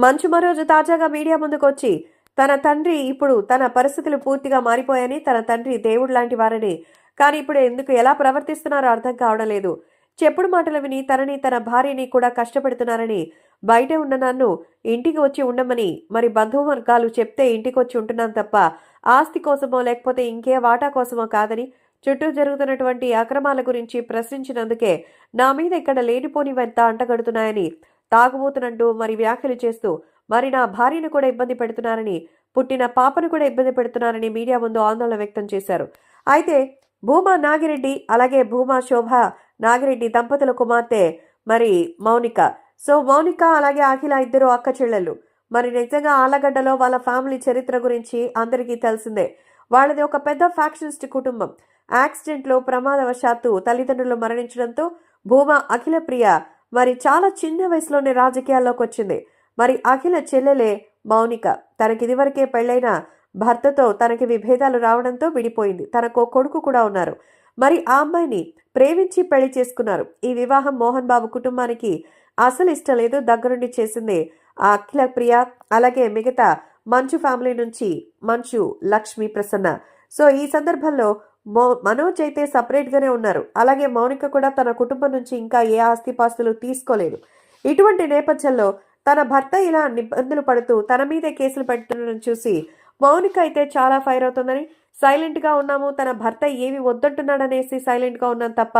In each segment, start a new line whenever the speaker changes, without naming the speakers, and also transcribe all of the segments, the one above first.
మంచు మరోజు తాజాగా మీడియా ముందుకొచ్చి తన తండ్రి ఇప్పుడు తన పరిస్థితులు పూర్తిగా మారిపోయాయని తన తండ్రి దేవుడు లాంటి వారని. కానీ ఇప్పుడు ఎందుకు ఎలా ప్రవర్తిస్తున్నారో అర్థం కావడం లేదు. చెప్పుడు మాటలు విని తనని తన భార్యని కూడా కష్టపెడుతున్నారని బయటే ఉన్న నన్ను ఇంటికి వచ్చి ఉండమని మరి బంధువర్గాలు చెప్తే ఇంటికి వచ్చి ఉంటున్నాను తప్ప ఆస్తి కోసమో లేకపోతే ఇంకే వాటా కోసమో కాదని చుట్టూ జరుగుతున్నటువంటి అక్రమాల గురించి ప్రశ్నించినందుకే నా మీద ఇక్కడ లేనిపోనివంత అంటగడుతున్నాయని తాగుబోతునంటూ మరి వ్యాఖ్యలు చేస్తూ మరి నా భార్యను కూడా ఇబ్బంది పెడుతున్నారని పుట్టిన పాపను కూడా ఇబ్బంది పెడుతున్నారని మీడియా ముందు ఆందోళన వ్యక్తం చేశారు. అయితే భూమా నాగిరెడ్డి అలాగే భూమా శోభ నాగిరెడ్డి దంపతుల కుమార్తె మరి మౌనిక. సో మౌనిక అలాగే అఖిల ఇద్దరు అక్క చెల్లెళ్ళు. మరి నిజంగా ఆలగడ్డలో వాళ్ళ ఫ్యామిలీ చరిత్ర గురించి అందరికీ తెలిసిందే. వాళ్ళది ఒక పెద్ద ఫ్యాక్షనిస్ట్ కుటుంబం. యాక్సిడెంట్లో ప్రమాదవశాత్తు తల్లిదండ్రులు మరణించడంతో భూమా అఖిల ప్రియ మరి చాలా చిన్న వయసులోనే రాజకీయాల్లోకి వచ్చింది. మరి అఖిల చెల్లెలే మౌనిక. తనకి ఇదివరకే పెళ్ళైన భర్తతో తనకి విభేదాలు రావడంతో విడిపోయింది. తనకు కొడుకు కూడా ఉన్నారు. మరి ఆ అమ్మాయిని ప్రేమించి పెళ్ళి చేసుకున్నారు. ఈ వివాహం మోహన్ బాబు కుటుంబానికి అసలు ఇష్టం లేదు. దగ్గరుండి చేసింది ఆ అఖిల ప్రియ అలాగే మిగతా మంచు ఫ్యామిలీ నుంచి మంచు లక్ష్మి ప్రసన్న. సో ఈ సందర్భంలో మో మనోజ్ అయితే సపరేట్గానే ఉన్నారు. అలాగే మౌనిక కూడా తన కుటుంబం నుంచి ఇంకా ఏ ఆస్తిపాస్తులు తీసుకోలేదు. ఇటువంటి నేపథ్యంలో తన భర్త ఇలా ఇబ్బందులు పడుతూ తన మీదే కేసులు పెట్టడం చూసి మౌనిక అయితే చాలా ఫైర్ అవుతుందని సైలెంట్గా ఉన్నాము తన భర్త ఏమి వద్దంటున్నాడనేసి సైలెంట్గా ఉన్నాం తప్ప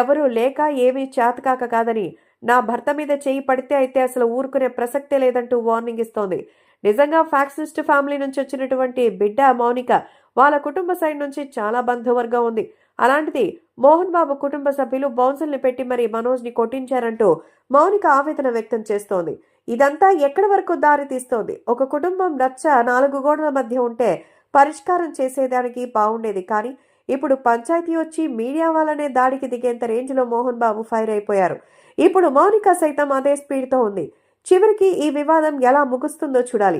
ఎవరూ లేక ఏమీ చేతకాక కాదని నా భర్త మీద చేయి పడితే అయితే అసలు ఊరుకునే ప్రసక్తే లేదంటూ వార్నింగ్ ఇస్తోంది. నిజంగా ఫ్యాక్సిస్ట్ ఫ్యామిలీ నుంచి వచ్చినటువంటి బిడ్డ మౌనిక వాళ్ళ కుటుంబ సైడ్ నుంచి చాలా బంధువర్గం ఉంది. అలాంటిది మోహన్ బాబు కుటుంబ సభ్యులు బౌన్సర్ని పెట్టి మరి మనోజ్ని కొట్టించారంటూ మౌనిక ఆవేదన వ్యక్తం చేస్తోంది. ఇదంతా ఎక్కడి వరకు దారి తీస్తోంది? ఒక కుటుంబం రచ్చ నాలుగు గోడల మధ్య ఉంటే పరిష్కారం చేసేదానికి బాగుండేది కానీ ఇప్పుడు పంచాయతీ వచ్చి మీడియా వాళ్ళనే దాడికి దిగేంత రేంజ్లో మోహన్ బాబు ఫైర్ అయిపోయారు. ఇప్పుడు మౌనిక సైతం అదే స్పీడ్తో ఉంది. చివరికి ఈ వివాదం ఎలా ముగుస్తుందో చూడాలి.